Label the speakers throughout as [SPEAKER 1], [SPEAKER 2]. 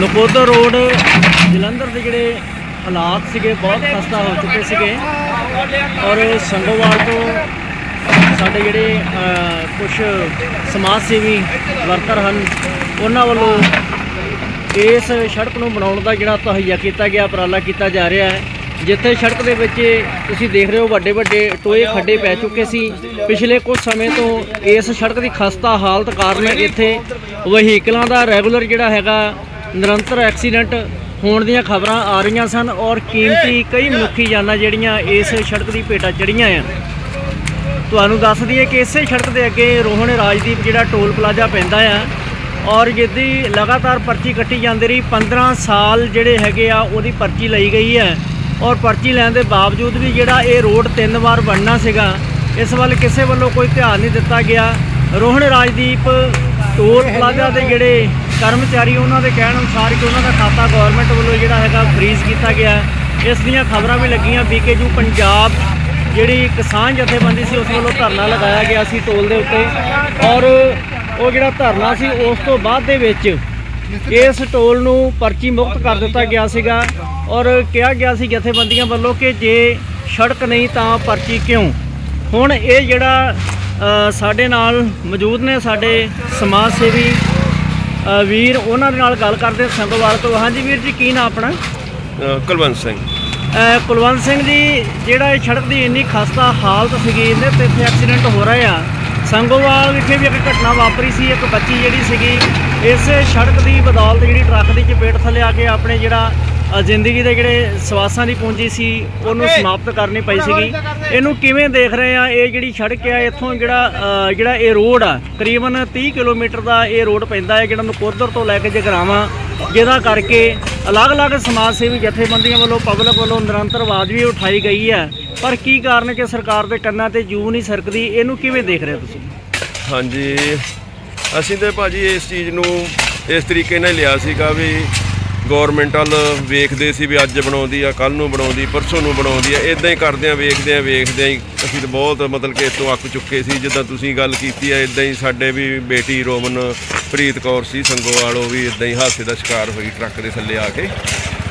[SPEAKER 1] Nakodar road, Jalandhar ਦੇ ਜਿਹੜੇ ਹਾਲਾਤ ਸੀਗੇ, ਬਹੁਤ ਖਸਤਾ ਹੋ ਚੁੱਕੇ ਸੀਗੇ। ਔਰ ਸੰਗੋਵਾਲ ਤੋਂ ਸਾਡੇ ਜਿਹੜੇ ਕੁਝ ਸਮਾਜ ਸੇਵੀ ਵਰਕਰ ਹਨ, ਉਹਨਾਂ ਵੱਲੋਂ ਇਸ ਸੜਕ ਨੂੰ ਬਣਾਉਣ ਦਾ ਜਿਹੜਾ ਤਹਈਆ ਕੀਤਾ ਗਿਆ, ਉਪਰਾਲਾ ਕੀਤਾ ਜਾ ਰਿਹਾ ਹੈ। ਜਿੱਥੇ ਸੜਕ ਦੇ ਵਿੱਚ ਤੁਸੀਂ ਦੇਖ ਰਹੇ ਹੋ ਵੱਡੇ ਵੱਡੇ ਟੋਏ ਖੱਡੇ ਪੈ ਚੁੱਕੇ ਸੀ। ਪਿਛਲੇ ਕੁਝ ਸਮੇਂ ਤੋਂ ਇਸ ਸੜਕ ਦੀ ਖਸਤਾ ਹਾਲਤ ਕਾਰਨ ਇੱਥੇ ਵਹੀਕਲਾਂ ਦਾ ਰੈਗੂਲਰ ਜਿਹੜਾ ਹੈਗਾ ਨਿਰੰਤਰ ਐਕਸੀਡੈਂਟ ਹੋਣ ਦੀਆਂ ਖਬਰਾਂ ਆ ਰਹੀਆਂ ਸਨ ਔਰ ਕੀਮਤੀ ਕਈ ਮਨੁੱਖੀ ਜਾਨਾਂ ਜਿਹੜੀਆਂ ਇਸ ਸੜਕ ਦੀ ਭੇਟਾ ਚੜੀਆਂ ਆ। ਤੁਹਾਨੂੰ ਦੱਸ ਦਈਏ ਕਿ ਇਸੇ ਸੜਕ ਦੇ ਅੱਗੇ ਰੋਹਣ ਰਾਜਦੀਪ ਜਿਹੜਾ ਟੋਲ ਪਲਾਜ਼ਾ ਪੈਂਦਾ ਆ ਔਰ ਜਿਹਦੀ ਲਗਾਤਾਰ ਪਰਚੀ ਕੱਟੀ ਜਾਂਦੀ ਰਹੀ। 15 ਸਾਲ ਜਿਹੜੇ ਹੈਗੇ ਆ, ਉਹਦੀ ਪਰਚੀ ਲਈ ਗਈ ਹੈ ਔਰ ਪਰਚੀ ਲੈਣ ਦੇ ਬਾਵਜੂਦ ਵੀ ਜਿਹੜਾ ਇਹ ਰੋਡ ਤਿੰਨ ਵਾਰ ਬਣਨਾ ਸੀਗਾ, ਇਸ ਵੱਲ ਕਿਸੇ ਵੱਲੋਂ ਕੋਈ ਧਿਆਨ ਨਹੀਂ ਦਿੱਤਾ ਗਿਆ। ਰੋਹਣ ਰਾਜਦੀਪ ਟੋਲ ਪਲਾਜ਼ਾ ਦੇ ਜਿਹੜੇ ਕਰਮਚਾਰੀ ਉਹਨਾਂ ਦੇ ਕਹਿਣ ਅਨੁਸਾਰ ਕਿ ਉਹਨਾਂ ਦਾ ਖਾਤਾ ਗਵਰਨਮੈਂਟ ਵੱਲੋਂ ਜਿਹੜਾ ਹੈਗਾ ਫ੍ਰੀਜ਼ ਕੀਤਾ ਗਿਆ ਹੈ। ਇਸ ਦੀਆਂ ਖਬਰਾਂ ਵੀ ਲੱਗੀਆਂ। ਬੀਕੇਯੂ ਪੰਜਾਬ ਜਿਹੜੀ ਕਿਸਾਨ ਜਥੇਬੰਦੀ ਸੀ, ਉਸ ਵੱਲੋਂ ਧਰਨਾ ਲਗਾਇਆ ਗਿਆ ਸੀ ਟੋਲ ਦੇ ਉੱਤੇ। ਔਰ ਉਹ ਜਿਹੜਾ ਧਰਨਾ ਸੀ, ਉਸ ਤੋਂ ਬਾਅਦ ਦੇ ਵਿੱਚ ਇਸ ਟੋਲ ਨੂੰ ਪਰਚੀ ਮੁਕਤ ਕਰ ਦਿੱਤਾ ਗਿਆ ਸੀਗਾ। ਔਰ ਕਿਹਾ ਗਿਆ ਸੀ ਜਥੇਬੰਦੀਆਂ ਵੱਲੋਂ ਕਿ ਜੇ ਸੜਕ ਨਹੀਂ ਤਾਂ ਪਰਚੀ ਕਿਉਂ? ਹੁਣ ਇਹ ਜਿਹੜਾ ਸਾਡੇ ਨਾਲ ਮੌਜੂਦ ਨੇ ਸਾਡੇ ਸਮਾਜ ਸੇਵੀ ਵੀਰ ਉਹਨਾਂ ਦੇ ਨਾਲ ਗੱਲ ਕਰਦੇ ਸੰਗੋਵਾਲ ਤੋਂ। ਹਾਂਜੀ ਵੀਰ ਜੀ ਕੀ ਨਾਮ ਆਪਣਾ?
[SPEAKER 2] ਕੁਲਵੰਤ ਸਿੰਘ।
[SPEAKER 1] ਕੁਲਵੰਤ ਸਿੰਘ ਜੀ ਜਿਹੜਾ ਇਹ ਸੜਕ ਦੀ ਇੰਨੀ ਖਸਤਾ ਹਾਲਤ ਸੀਗੀ ਇਹਦੇ ਤੇ ਇੱਥੇ ਐਕਸੀਡੈਂਟ ਹੋ ਰਹੇ ਆ। ਸੰਗੋਵਾਲ ਵਿਖੇ ਵੀ ਇੱਕ ਘਟਨਾ ਵਾਪਰੀ ਸੀ ਇੱਕ ਬੱਚੀ ਜਿਹੜੀ ਸੀਗੀ ਇਸੇ ਸੜਕ ਦੀ ਬਦੌਲਤ ਜਿਹੜੀ ਟਰੱਕ ਦੀ ਚਪੇਟ ਥੱਲੇ ਆ ਕੇ ਆਪਣੇ ਜਿਹੜਾ ਅ, ਜ਼ਿੰਦਗੀ ਦੇ ਜਿਹੜੇ ਸਵਾਸਾਂ ਦੀ ਪੂੰਜੀ ਸੀ ਉਹਨੂੰ ਸਮਾਪਤ ਕਰਨੀ ਪਈ ਸੀਗੀ। ਇਹਨੂੰ ਕਿਵੇਂ ਦੇਖ ਰਹੇ ਆ? ਇਹ ਜਿਹੜੀ ਸੜਕ ਆ ਇੱਥੋਂ ਜਿਹੜਾ ਅ, ਜਿਹੜਾ ਇਹ ਰੋਡ ਆ ਤਕਰੀਬਨ 30 ਕਿਲੋਮੀਟਰ ਦਾ ਇਹ ਰੋਡ ਪੈਂਦਾ ਹੈ ਜਿਹੜਾ ਨਕੋਦਰ ਤੋਂ ਲੈ ਕੇ ਜਗਰਾਵਾਂ ਜਿਹਦਾ ਕਰਕੇ ਅਲੱਗ-ਅਲੱਗ ਸਮਾਜ ਸੇਵੀ ਜਥੇਬੰਦੀਆਂ ਵੱਲੋਂ ਪਬਲਿਕ ਵੱਲੋਂ ਨਿਰੰਤਰ ਆਵਾਜ਼ ਵੀ ਉਠਾਈ ਗਈ ਹੈ। ਪਰ ਕੀ ਕਾਰਨ ਕਿ ਸਰਕਾਰ ਦੇ ਕੰਨਾਂ ਤੇ ਜੂ ਨਹੀਂ ਸਰਕਦੀ? ਇਹਨੂੰ ਕਿਵੇਂ ਦੇਖ ਰਹੇ ਹੋ ਤੁਸੀਂ?
[SPEAKER 2] ਹਾਂਜੀ। ਅਸੀਂ ਤੇ ਭਾਜੀ ਇਸ ਚੀਜ਼ ਨੂੰ ਇਸ ਤਰੀਕੇ ਨਾਲ ਲਿਆ ਸੀਗਾ ਵੀ ਗਵਰਨਮੈਂਟ ਵੱਲ ਵੇਖਦੇ ਸੀ ਵੀ ਅੱਜ ਬਣਾਉਂਦੀ ਆ ਕੱਲ ਨੂੰ ਬਣਾਉਂਦੀ, ਪਰਸੋਂ ਨੂੰ ਬਣਾਉਂਦੀ ਆ ਇਦਾਂ ਹੀ ਕਰਦੇ ਆ, ਵੇਖਦੇ ਆ ਵੇਖਦੇ ਆ ਹੀ। ਅਸੀਂ ਤਾਂ ਬਹੁਤ ਮਤਲਬ ਕਿ ਇਸ ਤੋਂ ਅੱਕ ਚੁੱਕੇ ਸੀ, ਜਿੱਦਾਂ ਤੁਸੀਂ ਗੱਲ ਕੀਤੀ ਆ ਇਦਾਂ ਹੀ ਸਾਡੇ ਵੀ ਬੇਟੀ ਰੋਮਨ ਪ੍ਰੀਤ ਕੌਰ ਸੀ, ਸੰਗੋਵਾਲ, ਉਹ ਵੀ ਇਦਾਂ ਹੀ ਹਾਦਸੇ ਦਾ ਸ਼ਿਕਾਰ ਹੋਈ ਟਰੱਕ ਦੇ ਥੱਲੇ ਆ ਕੇ।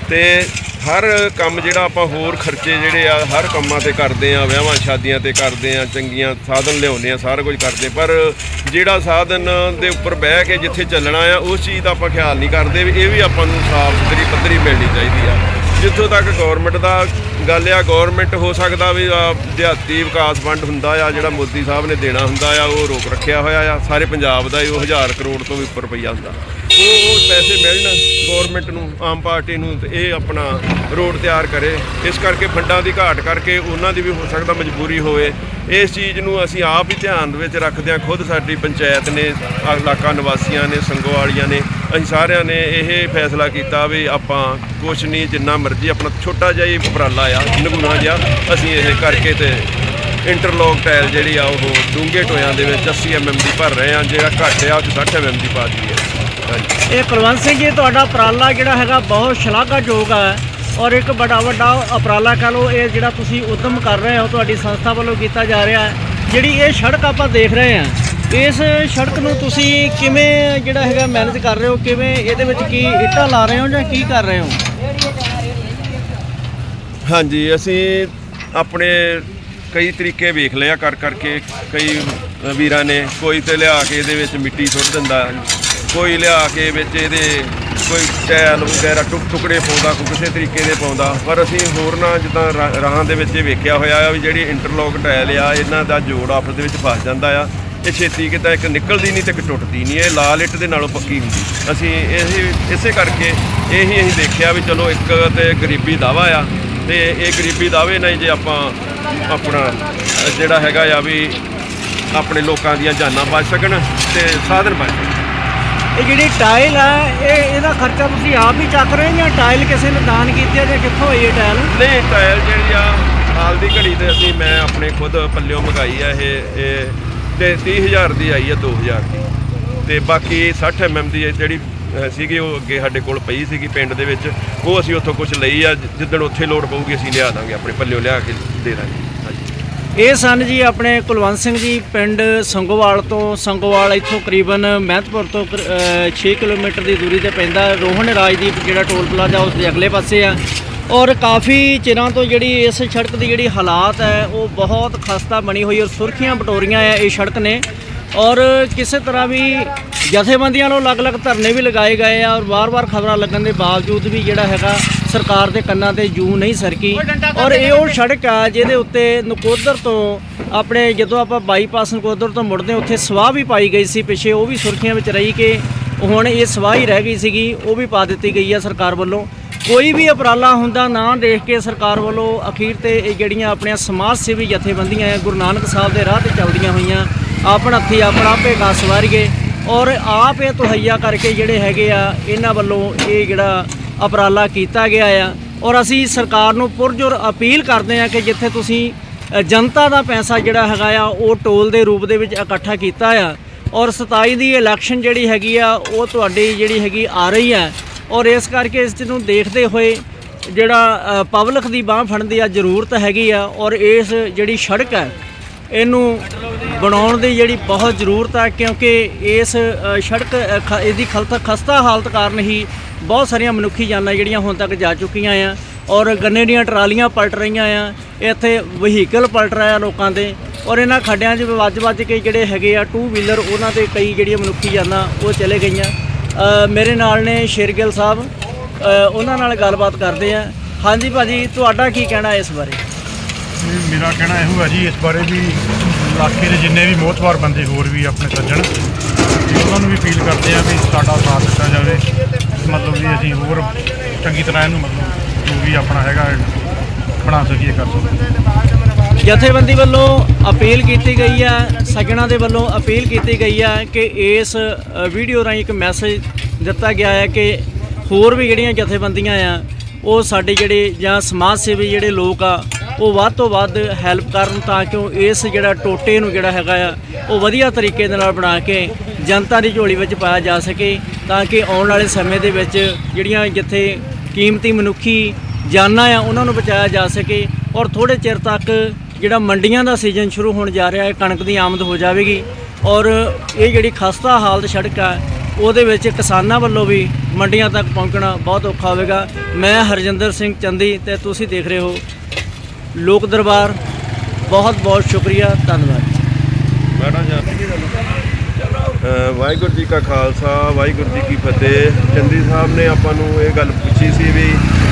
[SPEAKER 2] ਤੇ ਹਰ ਕੰਮ ਜਿਹੜਾ ਆਪਾਂ ਹੋਰ ਖਰਚੇ ਜਿਹੜੇ ਆ, ਹਰ ਕੰਮਾਂ ਤੇ ਕਰਦੇ ਆ, ਵਿਆਹਾਂ, ਸ਼ਾਦੀਆਂ ਤੇ ਕਰਦੇ ਆ, ਚੰਗੀਆਂ ਸਾਧਨ ਲਿਆਉਂਦੇ ਆ, ਸਾਰਾ ਕੁਝ ਕਰਦੇ ਪਰ ਜਿਹੜਾ ਸਾਧਨ ਦੇ ਉੱਪਰ ਬਹਿ ਕੇ ਜਿੱਥੇ ਚੱਲਣਾ ਆ, ਉਸ ਚੀਜ਼ ਦਾ ਆਪਾਂ ਖਿਆਲ ਨਹੀਂ ਕਰਦੇ ਵੀ ਇਹ ਵੀ ਆਪਾਂ ਨੂੰ ਸਾਫ਼ ਸੁਥਰੀ ਪੱਧਰੀ ਮਿਲਣੀ ਚਾਹੀਦੀ ਆ। ਜਿੱਥੋਂ ਤੱਕ ਗਵਰਨਮੈਂਟ ਦਾ ਗੱਲ ਆ ਗਵਰਨਮੈਂਟ ਹੋ ਸਕਦਾ ਵੀ ਦਿਹਾਤੀ ਵਿਕਾਸ ਫੰਡ ਹੁੰਦਾ ਆ, ਜਿਹੜਾ ਮੋਦੀ ਸਾਹਿਬ ਨੇ ਦੇਣਾ ਹੁੰਦਾ ਆ, ਉਹ ਰੋਕ ਰੱਖਿਆ ਹੋਇਆ ਆ। ਸਾਰੇ ਪੰਜਾਬ ਦਾ ਹੀ ਉਹ 1000 ਕਰੋੜ ਤੋਂ ਵੀ ਉੱਪਰ ਰੁਪਈਆ ਹੁੰਦਾ। ਉਹ ਪੈਸੇ ਮਿਲਣ ਗਵਰਨਮੈਂਟ ਨੂੰ, ਆਮ ਪਾਰਟੀ ਨੂੰ ਤੇ ਇਹ ਆਪਣਾ ਰੋਡ ਤਿਆਰ ਕਰੇ। ਇਸ ਕਰਕੇ ਫੰਡਾਂ ਦੀ ਘਾਟ ਕਰਕੇ ਉਹਨਾਂ ਦੀ ਵੀ ਹੋ ਸਕਦਾ ਮਜਬੂਰੀ ਹੋਵੇ। ਇਸ ਚੀਜ਼ ਨੂੰ ਅਸੀਂ ਆਪ ਹੀ ਧਿਆਨ ਦੇ ਵਿੱਚ ਰੱਖਦੇ ਹਾਂ ਖੁਦ ਸਾਡੀ ਪੰਚਾਇਤ ਨੇ ਇਲਾਕਾ ਨਿਵਾਸੀਆਂ ਨੇ ਸੰਗੋਵਾਲੀਆਂ ਨੇ, ਅਸੀਂ ਸਾਰਿਆਂ ਨੇ ਇਹ ਫੈਸਲਾ ਕੀਤਾ ਵੀ ਆਪਾਂ ਕੁਛ ਨਹੀਂ, ਜਿੰਨਾ ਮਰਜ਼ੀ ਆਪਣਾ ਛੋਟਾ ਜਿਹਾ ਹੀ ਉਪਰਾਲਾ ਆ ਨਗੂਣਾ ਜਿਹਾ, ਅਸੀਂ ਇਹ ਕਰਕੇ ਤੇ ਇੰਟਰਲੌਕ ਟਾਇਲ ਜਿਹੜੀ ਆ ਉਹ ਡੂੰਘੇ ਟੋਇਆਂ ਦੇ ਵਿੱਚ 80 ਐਮਐਮ ਦੀ ਭਰ ਰਹੇ ਆ ਜਿਹੜਾ ਘੱਟ ਆ, ਉਹ 'ਚ 60 ਐਮਐਮ ਦੀ ਪਾ ਦਈਏ। ਹਾਂਜੀ
[SPEAKER 1] ਇਹ ਕੁਲਵੰਤ ਸਿੰਘ ਜੀ, ਤੁਹਾਡਾ ਉਪਰਾਲਾ ਜਿਹੜਾ ਹੈਗਾ ਬਹੁਤ ਸ਼ਲਾਘਾਯੋਗ ਹੈ ਔਰ ਇੱਕ ਬੜਾ ਵੱਡਾ ਉਪਰਾਲਾ ਕਹ ਲਓ, ਇਹ ਜਿਹੜਾ ਤੁਸੀਂ ਉਦਮ ਕਰ ਰਹੇ ਹੋ, ਤੁਹਾਡੀ ਸੰਸਥਾ ਵੱਲੋਂ ਕੀਤਾ ਜਾ ਰਿਹਾ ਹੈ, ਜਿਹੜੀ ਇਹ ਸੜਕ ਆਪਾਂ ਦੇਖ ਰਹੇ ਹਾਂ, ਇਸ ਸੜਕ ਨੂੰ ਤੁਸੀਂ ਕਿਵੇਂ ਜਿਹੜਾ ਹੈਗਾ ਮੈਨੇਜ ਕਰ ਰਹੇ ਹੋ, ਕਿਵੇਂ ਇਹਦੇ ਵਿੱਚ ਕੀ ਇੱਟਾਂ ਲਾ ਰਹੇ ਹੋ ਜਾਂ ਕੀ ਕਰ ਰਹੇ ਹੋ?
[SPEAKER 2] ਹਾਂਜੀ, ਅਸੀਂ ਆਪਣੇ ਕਈ ਤਰੀਕੇ ਵੇਖ ਲਿਆ ਕਰ ਕਰਕੇ, ਕਈ ਵੀਰਾਂ ਨੇ ਕੋਈ ਤੇ ਲਿਆ ਕੇ ਇਹਦੇ ਵਿੱਚ ਮਿੱਟੀ ਸੁੱਟ ਦਿੰਦਾ। ਕੋਈ ਲਿਆ ਕੇ ਵਿੱਚ ਇਹਦੇ ਕੋਈ ਟੈਲ ਵਗੈਰਾ ਟੁਕ ਟੁਕੜੇ ਪਾਉਂਦਾ, ਕੋਈ ਕਿਸੇ ਤਰੀਕੇ ਦੇ ਪਾਉਂਦਾ। ਪਰ ਅਸੀਂ ਹੋਰ ਨਾ ਜਿੱਦਾਂ ਰਾ- ਰਾਹਾਂ ਦੇ ਵਿੱਚ ਇਹ ਵੇਖਿਆ ਹੋਇਆ ਆ ਵੀ ਜਿਹੜੀ ਇੰਟਰਲੋਕ ਟਾਇਲ ਆ, ਇਹਨਾਂ ਦਾ ਜੋੜ ਆਪਸ ਦੇ ਵਿੱਚ ਫਸ ਜਾਂਦਾ ਆ। ਇਹ ਛੇਤੀ ਕਿਤਾ ਇੱਕ ਨਿਕਲਦੀ ਨਹੀਂ ਤੇ ਇੱਕ ਟੁੱਟਦੀ ਨਹੀਂ, ਇਹ ਲਾਲ ਇੱਟ ਦੇ ਨਾਲੋਂ ਪੱਕੀ ਹੁੰਦੀ। ਅਸੀਂ ਇਹ, ਇਸੇ ਕਰਕੇ ਇਹੀ ਅਸੀਂ ਦੇਖਿਆ ਵੀ ਚਲੋ ਇੱਕ ਤੇ ਗਰੀਬੀ ਦਾਵਾ ਆ ਤੇ ਇਹ ਗਰੀਬੀ ਦਾਵੇ ਨਾਲ ਜੇ ਆਪਾਂ ਆਪਣਾ ਜਿਹੜਾ ਹੈਗਾ ਆ ਵੀ ਆਪਣੇ ਲੋਕਾਂ ਦੀਆਂ ਜਾਨਾਂ ਬਚ ਸਕਣ ਤੇ ਸਾਧਨ ਬਚ ਸਕਣ।
[SPEAKER 1] ਇਹ ਜਿਹੜੀ ਟਾਇਲ ਆ, ਇਹ ਇਹਦਾ ਖਰਚਾ ਤੁਸੀਂ ਆਪ ਹੀ ਚੱਕ ਰਹੇ ਹੋ ਜਾਂ ਟਾਇਲ ਕਿਸੇ ਨੇ ਦਾਨ ਕੀਤੀ ਹੈ ਜਾਂ ਕਿੱਥੋਂ ਹੋਈ ਹੈ ਟਾਇਲ?
[SPEAKER 2] ਨਹੀਂ ਟਾਇਲ ਜਿਹੜੀ ਆ, ਹਾਲ ਦੀ ਘੜੀ ਤੇ ਅਸੀਂ, ਮੈਂ ਆਪਣੇ ਖੁਦ ਪੱਲਿਓਂ ਮੰਗਾਈ ਆ ਇਹ ਇਹ ਤੇ 30000 ਦੀ ਆਈ ਆ 2000 ਦੀ। ਤੇ ਬਾਕੀ 60 ਐਮਐਮ ਦੀ ਜਿਹੜੀ ਸੀਗੀ, ਉਹ ਅੱਗੇ ਸਾਡੇ ਕੋਲ ਪਈ ਸੀਗੀ ਪਿੰਡ ਦੇ ਵਿੱਚ। ਉਹ ਅਸੀਂ ਉੱਥੋਂ ਕੁਝ ਲਈ ਆ ਜਿੱਦਣ ਉੱਥੇ ਲੋੜ ਪਊਗੀ, ਅਸੀਂ ਲਿਆ ਦਾਂਗੇ, ਆਪਣੇ ਪੱਲਿਓਂ ਲਿਆ ਕੇ ਦੇ ਦਾਂਗੇ।
[SPEAKER 1] ਇਹ ਸਨ ਜੀ ਆਪਣੇ ਕੁਲਵੰਤ ਸਿੰਘ ਜੀ ਪਿੰਡ ਸੰਗੋਵਾਲ ਤੋਂ। ਸੰਗੋਵਾਲ ਇੱਥੋਂ ਕਰੀਬਨ ਮਹਿਤਪੁਰ ਤੋਂ ਕਰ- 6 ਕਿਲੋਮੀਟਰ ਦੀ ਦੂਰੀ ਤੇ ਪੈਂਦਾ ਰੋਹਨ ਰਾਜਦੀਪ ਜਿਹੜਾ ਟੋਲ ਪਲਾਜ਼ਾ ਉਸ ਦੇ ਅਗਲੇ ਪਾਸੇ ਆ। ਔਰ ਕਾਫੀ ਚਿਰਾਂ ਤੋਂ ਜਿਹੜੀ ਇਸ ਸੜਕ ਦੀ ਜਿਹੜੀ ਹਾਲਾਤ ਹੈ, ਉਹ ਬਹੁਤ ਖਸਤਾ ਬਣੀ ਹੋਈ ਔਰ ਸੁਰਖੀਆਂ ਬਟੋਰੀਆਂ ਆ ਇਹ ਸੜਕ ਨੇ। ਔਰ ਕਿਸੇ ਤਰ੍ਹਾਂ ਵੀ ਜਥੇਬੰਦੀਆਂ ਨੂੰ ਅਲੱਗ-ਅਲੱਗ ਧਰਨੇ ਵੀ ਲਗਾਏ ਗਏ ਆ ਔਰ ਵਾਰ-ਵਾਰ ਖਬਰਾਂ ਲੱਗਣ ਦੇ ਬਾਵਜੂਦ ਵੀ ਜਿਹੜਾ ਹੈਗਾ ਸਰਕਾਰ ਦੇ ਕੰਨਾਂ ਤੇ ਜੂ ਨਹੀਂ ਸਰਕੀ। ਔਰ ਇਹ ਉਹ ਸੜਕ ਆ ਜਿਹਦੇ ਉੱਤੇ ਨਕੋਦਰ ਤੋਂ ਆਪਣੇ ਜਦੋਂ ਆਪਾਂ ਬਾਈਪਾਸ ਨਕੋਦਰ ਤੋਂ ਮੁੜਦੇ ਉੱਥੇ ਸਵਾਹ ਵੀ ਪਾਈ ਗਈ ਸੀ ਪਿੱਛੇ ਉਹ ਵੀ ਸੁਰਖੀਆਂ ਵਿੱਚ ਰਹੀ ਕਿ ਹੁਣ ਇਹ ਸਵਾਹ ਹੀ ਰਹਿ ਗਈ ਸੀਗੀ ਉਹ ਵੀ ਪਾ ਦਿੱਤੀ ਗਈ ਆ ਸਰਕਾਰ ਵੱਲੋਂ। ਕੋਈ ਵੀ ਉਪਰਾਲਾ ਹੁੰਦਾ ਨਾ ਦੇਖ ਕੇ ਸਰਕਾਰ ਵੱਲੋਂ ਅਖੀਰ ਤੇ ਇਹ ਜਿਹੜੀਆਂ ਆਪਣੀਆਂ ਸਮਾਜ ਸੇਵੀ ਜਥੇਬੰਦੀਆਂ ਹੈ ਗੁਰੂ ਨਾਨਕ ਸਾਹਿਬ ਦੇ ਰਾਹ ਤੇ ਚੱਲਦੀਆਂ ਹੋਈਆਂ ਆਪਣ ਹੱਥੀ ਆਪਣਾ ਭੇਗਾ ਸਵਾਰੀਏ। ਔਰ ਆਪ ਇਹ ਤੁਹਈਆ ਕਰਕੇ ਜਿਹੜੇ ਹੈਗੇ ਆ ਇਹਨਾਂ ਵੱਲੋਂ ਇਹ ਜਿਹੜਾ ਉਪਰਾਲਾ ਕੀਤਾ ਗਿਆ ਆ ਔਰ ਅਸੀਂ ਸਰਕਾਰ ਨੂੰ ਪੁਰਜੋਰ ਅਪੀਲ ਕਰਦੇ ਹਾਂ ਕਿ ਜਿੱਥੇ ਤੁਸੀਂ ਜਨਤਾ ਦਾ ਪੈਸਾ ਜਿਹੜਾ ਹੈਗਾ ਆ, ਉਹ ਟੋਲ ਦੇ ਰੂਪ ਦੇ ਵਿੱਚ ਇਕੱਠਾ ਕੀਤਾ ਆ ਔਰ 27 ਦੀ ਇਲੈਕਸ਼ਨ ਜਿਹੜੀ ਹੈਗੀ ਆ, ਉਹ ਤੁਹਾਡੀ ਜਿਹੜੀ ਹੈਗੀ ਆ ਰਹੀ ਆ ਔਰ ਇਸ ਕਰਕੇ ਇਸ ਨੂੰ ਦੇਖਦੇ ਹੋਏ ਜਿਹੜਾ ਪਬਲਿਕ ਦੀ ਬਾਹ ਫੜਨ ਦੀ ਆ ਜ਼ਰੂਰਤ ਹੈਗੀ ਆ ਔਰ ਇਸ ਜਿਹੜੀ ਸੜਕ ਹੈ ਇਹਨੂੰ ਬਣਾਉਣ ਦੀ ਜਿਹੜੀ ਬਹੁਤ ਜ਼ਰੂਰਤ ਹੈ ਕਿਉਂਕਿ ਇਸ ਸੜਕ ਖ- ਇਹਦੀ ਖਲਤਾ ਖਸਤਾ ਹਾਲਤ ਕਾਰਨ ਹੀ ਬਹੁਤ ਸਾਰੀਆਂ ਮਨੁੱਖੀ ਜਾਨਾਂ ਜਿਹੜੀਆਂ ਹੁਣ ਤੱਕ ਜਾ ਚੁੱਕੀਆਂ ਆ ਔਰ ਗੰਨੇ ਦੀਆਂ ਟਰਾਲੀਆਂ ਪਲਟ ਰਹੀਆਂ ਆ, ਇੱਥੇ ਵਹੀਕਲ ਪਲਟ ਰਿਹਾ ਲੋਕਾਂ ਦੇ ਔਰ ਇਹਨਾਂ ਖੱਡਿਆਂ 'ਚ ਵੱਜ-ਵੱਜ ਕੇ ਜਿਹੜੇ ਹੈਗੇ ਆ ਟੂ ਵੀਲਰ ਉਹਨਾਂ ਤੇ ਕਈ ਜਿਹੜੀਆਂ ਮਨੁੱਖੀ ਜਾਨਾਂ ਉਹ ਚਲੇ ਗਈਆਂ। ਮੇਰੇ ਨਾਲ ਨੇ ਸ਼ੇਰਗਿੱਲ ਸਾਹਿਬ ਉਹਨਾਂ ਨਾਲ ਗੱਲਬਾਤ ਕਰਦੇ ਆ। ਹਾਂਜੀ ਭਾਜੀ, ਤੁਹਾਡਾ ਕੀ ਕਹਿਣਾ ਇਸ ਬਾਰੇ?
[SPEAKER 3] ਮੇਰਾ ਕਹਿਣਾ ਇਹੋ ਹੈ ਜੀ, ਇਸ ਬਾਰੇ ਵੀ ਇਲਾਕੇ ਦੇ ਜਿੰਨੇ ਵੀ ਮੋਹਤਵਾਰ ਬੰਦੇ ਹੋਰ ਵੀ ਆਪਣੇ ਸੱਜਣ, ਉਹਨਾਂ ਨੂੰ ਵੀ ਅਪੀਲ ਕਰਦੇ ਆ ਵੀ ਸਾਡਾ ਸਾਥ ਦਿੱਤਾ ਜਾਵੇ। ਮਤਲਬ ਵੀ ਅਸੀਂ ਹੋਰ ਚੰਗੀ ਤਰ੍ਹਾਂ ਇਹਨੂੰ ਮਤਲਬ ਜੋ ਵੀ ਆਪਣਾ ਹੈਗਾ, ਬਣਾ ਸਕੀਏ, ਕਰ ਸਕੀਏ।
[SPEAKER 1] ਜਥੇਬੰਦੀ ਵੱਲੋਂ ਅਪੀਲ ਕੀਤੀ ਗਈ ਹੈ ਸੱਜਣਾ ਦੇ ਵੱਲੋਂ ਅਪੀਲ ਕੀਤੀ ਗਈ ਹੈ ਕਿ ਇਸ ਵੀਡੀਓ ਰਾਹੀਂ ਇੱਕ ਮੈਸੇਜ ਦਿੱਤਾ ਗਿਆ ਹੈ ਕਿ ਹੋਰ ਵੀ ਜਿਹੜੀਆਂ ਜਥੇਬੰਦੀਆਂ ਆ, ਉਹ ਸਾਡੇ ਜਿਹੜੇ ਜਾਂ ਸਮਾਜ ਸੇਵੀ ਜਿਹੜੇ ਲੋਕ ਆ ਉਹ ਵੱਧ ਤੋਂ ਵੱਧ ਹੈਲਪ ਕਰਨ ਤਾਂ ਕਿ ਉਹ ਇਸ ਜਿਹੜਾ ਟੋਟੇ ਨੂੰ ਜਿਹੜਾ ਹੈਗਾ ਆ, ਉਹ ਵਧੀਆ ਤਰੀਕੇ ਦੇ ਨਾਲ ਬਣਾ ਕੇ ਜਨਤਾ ਦੀ ਝੋਲੀ ਵਿੱਚ ਪਾਇਆ ਜਾ ਸਕੇ ਤਾਂ ਕਿ ਆਉਣ ਵਾਲੇ ਸਮੇਂ ਦੇ ਵਿੱਚ ਜਿਹੜੀਆਂ ਜਿੱਥੇ ਕੀਮਤੀ ਮਨੁੱਖੀ ਜਾਨਾਂ ਆ, ਉਹਨਾਂ ਨੂੰ ਬਚਾਇਆ ਜਾ ਸਕੇ ਔਰ ਥੋੜੇ ਚਿਰ ਤੱਕ ਜਿਹੜਾ ਮੰਡੀਆਂ ਦਾ ਸੀਜ਼ਨ ਸ਼ੁਰੂ ਹੋਣ ਜਾ ਰਿਹਾ ਹੈ, ਕਣਕ ਦੀ ਆਮਦ ਹੋ ਜਾਵੇਗੀ ਔਰ ਇਹ ਜਿਹੜੀ ਖਸਤਾ ਹਾਲਤ ਸੜਕ ਆ, ਉਹਦੇ ਵਿੱਚ ਕਿਸਾਨਾਂ ਵੱਲੋਂ ਵੀ ਮੰਡੀਆਂ ਤੱਕ ਪਹੁੰਚਣਾ ਬਹੁਤ ਔਖਾ ਹੋਵੇਗਾ। ਮੈਂ ਹਰਜਿੰਦਰ ਸਿੰਘ ਚੰਦੀ ਤੇ ਤੁਸੀਂ ਦੇਖ ਰਹੇ ਹੋ ਲੋਕ ਦਰਬਾਰ, ਬਹੁਤ ਬਹੁਤ ਸ਼ੁਕਰੀਆ, ਧੰਨਵਾਦ।
[SPEAKER 2] ਮੈਡਮ ਜੀ। ਵਾਹਿਗੁਰੂ ਜੀ ਕਾ ਖਾਲਸਾ, ਵਾਹਿਗੁਰੂ ਜੀ ਕੀ ਫਤਿਹ। ਚੰਦੀ ਸਾਹਿਬ ਨੇ ਆਪਾਂ ਨੂੰ ਇਹ ਗੱਲ ਪੁੱਛੀ ਸੀ ਵੀ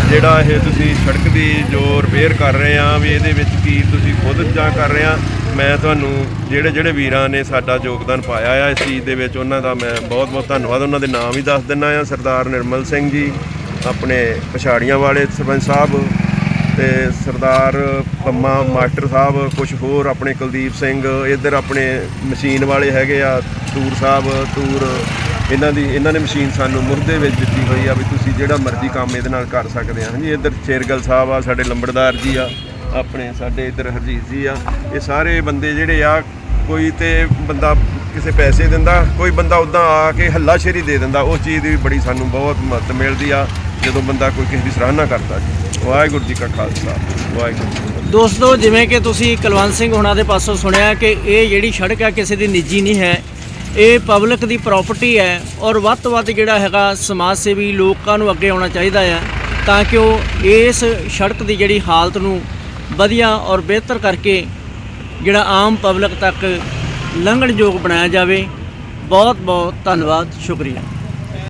[SPEAKER 2] ਜਿਹੜਾ ਇਹ ਤੁਸੀਂ ਸੜਕ ਦੀ ਜੋ ਰਿਪੇਅਰ ਕਰ ਰਹੇ ਆ, ਵੀ ਇਹਦੇ ਵਿੱਚ ਕੀ ਤੁਸੀਂ ਖੁਦ ਜਾਂ ਕਰ ਰਹੇ ਆ? ਮੈਂ ਤੁਹਾਨੂੰ ਜਿਹੜੇ ਜਿਹੜੇ ਵੀਰਾਂ ਨੇ ਸਾਡਾ ਯੋਗਦਾਨ ਪਾਇਆ ਆ, ਇਸ ਚੀਜ਼ ਦੇ ਵਿੱਚ ਉਹਨਾਂ ਦਾ ਮੈਂ ਬਹੁਤ ਬਹੁਤ ਧੰਨਵਾਦ। ਉਹਨਾਂ ਦੇ ਨਾਮ ਵੀ ਦੱਸ ਦਿੰਨਾ ਆ, ਸਰਦਾਰ ਨਿਰਮਲ ਸਿੰਘ ਜੀ, ਆਪਣੇ ਪਛਾੜੀਆਂ ਵਾਲੇ ਸਰਪੰਚ ਸਾਹਿਬ ਤੇ ਸਰਦਾਰ ਪੰਮਾ ਮਾਸਟਰ ਸਾਹਿਬ ਕੁਝ ਹੋਰ ਆਪਣੇ ਕੁਲਦੀਪ ਸਿੰਘ, ਇੱਧਰ ਆਪਣੇ ਮਸ਼ੀਨ ਵਾਲੇ ਹੈਗੇ ਆ, ਤੂਰ ਸਾਹਿਬ, ਤੂਰ, ਇਹਨਾਂ ਦੀ, ਇਹਨਾਂ ਨੇ ਮਸ਼ੀਨ ਸਾਨੂੰ ਮੁਰਦੇ ਵਿੱਚ ਦਿੱਤੀ ਹੋਈ ਆ ਵੀ ਤੁਸੀਂ ਜਿਹੜਾ ਮਰਜ਼ੀ ਕੰਮ ਇਹਦੇ ਨਾਲ ਕਰ ਸਕਦੇ ਆ। ਹਾਂਜੀ, ਇੱਧਰ ਸ਼ੇਰਗਲ ਸਾਹਿਬ ਆ, ਸਾਡੇ ਲੰਬੜਦਾਰ ਜੀ ਆ, ਆਪਣੇ ਸਾਡੇ ਇੱਧਰ ਹਰਜੀਤ ਜੀ ਆ। ਇਹ ਸਾਰੇ ਬੰਦੇ ਜਿਹੜੇ ਆ, ਕੋਈ ਤੇ ਬੰਦਾ ਕਿਸੇ ਪੈਸੇ ਦਿੰਦਾ, ਕੋਈ ਬੰਦਾ ਉਦਾਂ ਆ ਕੇ ਹੱਲਾਸ਼ੇਰੀ ਦੇ ਦਿੰਦਾ, ਉਸ ਚੀਜ਼ ਦੀ ਬੜੀ ਸਾਨੂੰ ਬਹੁਤ ਮਦਦ ਮਿਲਦੀ ਆ, ਜਦੋਂ ਬੰਦਾ ਕੋਈ ਕਿਸੇ ਦੀ ਸਰਾਹਨਾ ਕਰਦਾ ਜੀ। ਵਾਹਿਗੁਰੂ ਜੀ ਕਾ ਖਾਲਸਾ, ਵਾਹਿਗੁਰੂ ਜੀ
[SPEAKER 1] ਦੋਸਤੋ, ਜਿਵੇਂ ਕਿ ਤੁਸੀਂ ਕੁਲਵੰਤ ਸਿੰਘ ਹੁਣਾਂ ਦੇ ਪਾਸੋਂ ਸੁਣਿਆ ਕਿ ਇਹ ਜਿਹੜੀ ਸੜਕ ਹੈ ਕਿਸੇ ਦੀ ਨਿੱਜੀ ਨਹੀਂ ਹੈ। ਇਹ ਪਬਲਿਕ ਦੀ ਪ੍ਰਾਪਰਟੀ ਹੈ ਔਰ ਵੱਧ ਤੋਂ ਵੱਧ ਜਿਹੜਾ ਹੈਗਾ, ਸਮਾਜ ਸੇਵੀ ਲੋਕਾਂ ਨੂੰ ਅੱਗੇ ਆਉਣਾ ਚਾਹੀਦਾ ਹੈ ਤਾਂ ਕਿ ਉਹ ਇਸ ਸੜਕ ਦੀ ਜਿਹੜੀ ਹਾਲਤ ਨੂੰ ਵਧੀਆ ਔਰ ਬਿਹਤਰ ਕਰਕੇ ਜਿਹੜਾ ਆਮ ਪਬਲਿਕ ਤੱਕ ਲੰਘਣਯੋਗ ਬਣਾਇਆ ਜਾਵੇ। ਬਹੁਤ ਬਹੁਤ ਧੰਨਵਾਦ, ਸ਼ੁਕਰੀਆ।